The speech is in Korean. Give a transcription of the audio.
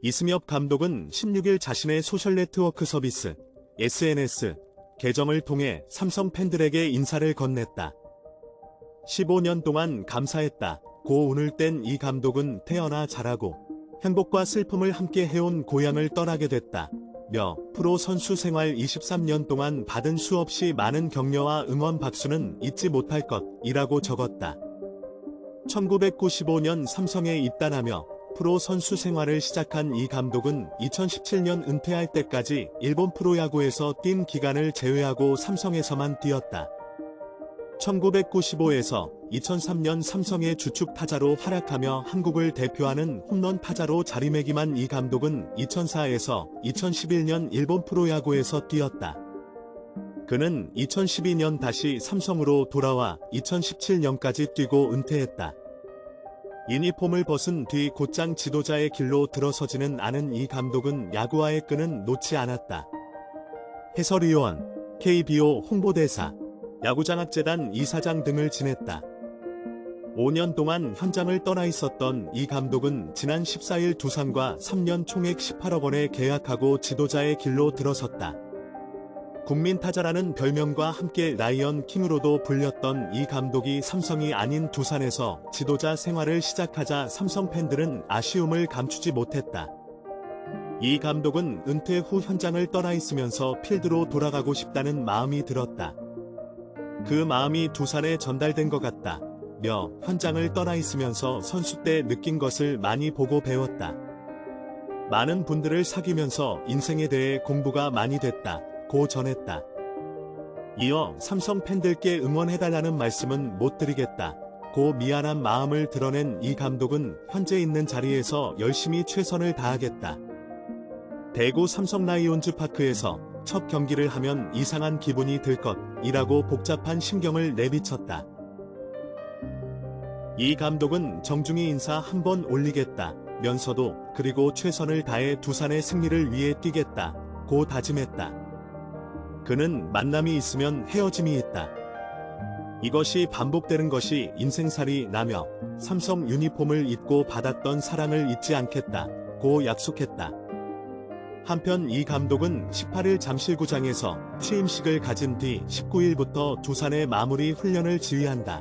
이승엽 감독은 16일 자신의 소셜 네트워크 서비스 SNS 계정을 통해 삼성 팬들에게 인사를 건넸다. 15년 동안 감사했다. 고 운을 뗀이 감독은 태어나 자라고 행복과 슬픔을 함께 해온 고향을 떠나게 됐다. 며 프로 선수 생활 23년 동안 받은 수없이 많은 격려와 응원 박수는 잊지 못할 것이라고 적었다. 1995년 삼성에 입단하며 프로 선수 생활을 시작한 이 감독은 2017년 은퇴할 때까지 일본 프로야구에서 뛴 기간을 제외하고 삼성에서만 뛰었다. 1995에서 2003년 삼성의 주축 타자로 활약하며 한국을 대표하는 홈런 타자로 자리매김한 이 감독은 2004에서 2011년 일본 프로야구에서 뛰었다. 그는 2012년 다시 삼성으로 돌아와 2017년까지 뛰고 은퇴했다. 유니폼을 벗은 뒤 곧장 지도자의 길로 들어서지는 않은 이 감독은 야구와의 끈은 놓지 않았다. 해설위원, KBO 홍보대사, 야구장학재단 이사장 등을 지냈다. 5년 동안 현장을 떠나 있었던 이 감독은 지난 14일 두산과 3년 총액 18억 원에 계약하고 지도자의 길로 들어섰다. 국민 타자라는 별명과 함께 라이언 킹으로도 불렸던 이 감독이 삼성이 아닌 두산에서 지도자 생활을 시작하자 삼성 팬들은 아쉬움을 감추지 못했다. 이 감독은 은퇴 후 현장을 떠나 있으면서 필드로 돌아가고 싶다는 마음이 들었다. 그 마음이 두산에 전달된 것 같다. 며 현장을 떠나 있으면서 선수 때 느낀 것을 많이 보고 배웠다. 많은 분들을 사귀면서 인생에 대해 공부가 많이 됐다. 고 전했다. 이어 삼성 팬들께 응원해달라는 말씀은 못 드리겠다. 고 미안한 마음을 드러낸 이 감독은 현재 있는 자리에서 열심히 최선을 다하겠다. 대구 삼성 라이온즈 파크에서 첫 경기를 하면 이상한 기분이 들 것이라고 복잡한 심경을 내비쳤다. 이 감독은 정중히 인사 한 번 올리겠다 면서도 그리고 최선을 다해 두산의 승리를 위해 뛰겠다 고 다짐했다. 그는 만남이 있으면 헤어짐이 있다. 이것이 반복되는 것이 인생살이 나며 삼성 유니폼을 입고 받았던 사랑을 잊지 않겠다 고 약속했다. 한편 이 감독은 18일 잠실구장에서 취임식을 가진 뒤 19일부터 두산의 마무리 훈련을 지휘한다.